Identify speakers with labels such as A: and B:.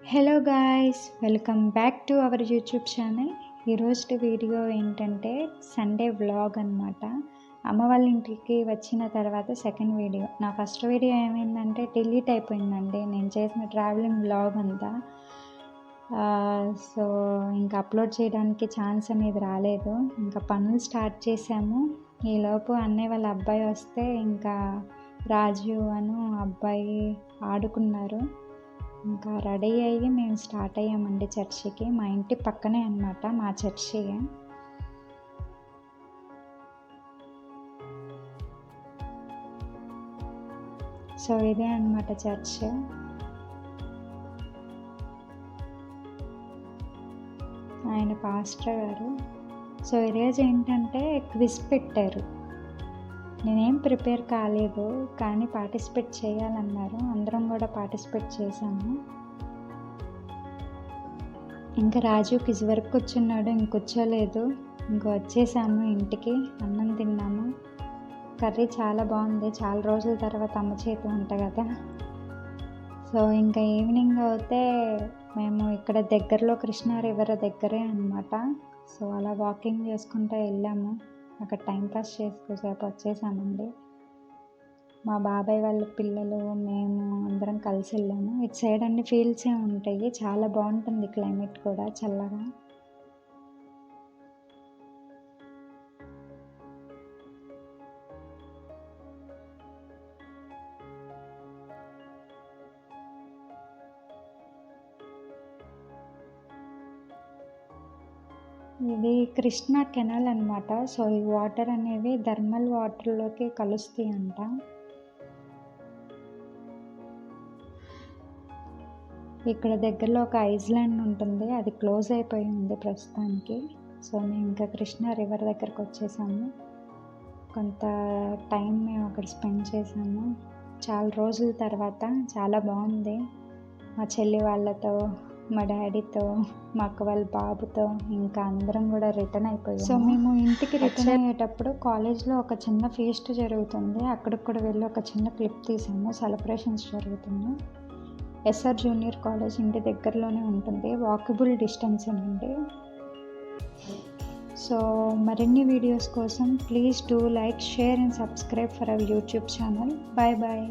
A: Hello guys welcome back to our YouTube channel ఈరోజు video ఏంటంటే Sunday vlog అనమాట అమ్మ వాళ్ళ ఇంటికి వచ్చిన తర్వాత సెకండ్ వీడియో నా ఫస్ట్ వీడియో ఏమైందంటే డిలీట్ అయిపోయిందండి. నేను చేసిన ట్రావెలింగ్ వ్లాగ్ అంతా. సో ఇంకా అప్లోడ్ చేయడానికి ఛాన్స్ అనేది రాలేదు. ఇంకా పనులు స్టార్ట్ చేశాము. ఈలోపు అన్నయ్య వాళ్ళ అబ్బాయి వస్తే ఇంకా రాజు అను అబ్బాయి ఆడుకున్నారు. ఇంకా రెడీ అయ్యి మేము స్టార్ట్ అయ్యామండి చర్చికి. మా ఇంటి పక్కనే అనమాట మా చర్చి. సో ఇదే అనమాట చర్చ్. ఆయన పాస్టర్ గారు. సో ఈరోజు ఏంటంటే క్విజ్ పెట్టారు. నేనేం ప్రిపేర్ కాలేదు కానీ పార్టిసిపేట్ చేయాలన్నారు. అందరం కూడా పార్టిసిపేట్ చేశాము. ఇంకా రాజు క్విజ్ వరకు కూర్చున్నాడు ఇంక కూర్చోలేదు ఇంక వచ్చేసాము ఇంటికి అన్నం తిన్నాము. కర్రీ చాలా బాగుంది. చాలా రోజుల తర్వాత అమ్మ చేతి వంట కదా. సో ఇంకా ఈవినింగ్ అయితే మేము ఇక్కడ దగ్గరలో కృష్ణా రివర్ దగ్గరే అనమాట సో అలా వాకింగ్ చేసుకుంటూ వెళ్ళాము. అక్కడ టైంపాస్ చేసుకోసేపు వచ్చేసామండి. మా బాబాయ్ వాళ్ళ పిల్లలు మేము అందరం కలిసి వెళ్ళాము. ఇటు సైడ్ అన్ని ఫీల్డ్సే ఉంటాయి. చాలా బాగుంటుంది క్లైమేట్ కూడా చల్లగా. ఇది కృష్ణా కెనాల్ అనమాట సో ఈ వాటర్ అనేవి థర్మల్ వాటర్లోకి కలుస్తాయి అంట ఇక్కడ దగ్గరలో ఒక ఐస్లాండ్ ఉంటుంది. అది క్లోజ్ అయిపోయి ఉంది ప్రస్తుతానికి. సో మేము ఇంకా కృష్ణా రివర్ దగ్గరకు వచ్చేసాము. కొంత టైం మేము అక్కడ స్పెండ్ చేసాము. చాలా రోజుల తర్వాత చాలా బాగుంది. మా చెల్లి వాళ్ళతో మా డాడీతో మా అక్క వాళ్ళ బాబుతో ఇంకా అందరం కూడా రిటర్న్ అయిపోయాం సో మేము ఇంటికి రిటర్న్ అయ్యేటప్పుడు కాలేజ్లో ఒక చిన్న ఫీస్ట్ జరుగుతుంది. అక్కడికి కూడా వెళ్ళి ఒక చిన్న క్లిప్ తీసాము. సెలబ్రేషన్స్ జరుగుతుంది ఎస్ఆర్ జూనియర్ కాలేజ్ ఇంటి దగ్గరలోనే ఉంటుంది. వాకబుల్ డిస్టెన్స్ అండి సో మరిన్ని వీడియోస్ కోసం please do like share and subscribe for our YouTube channel. Bye bye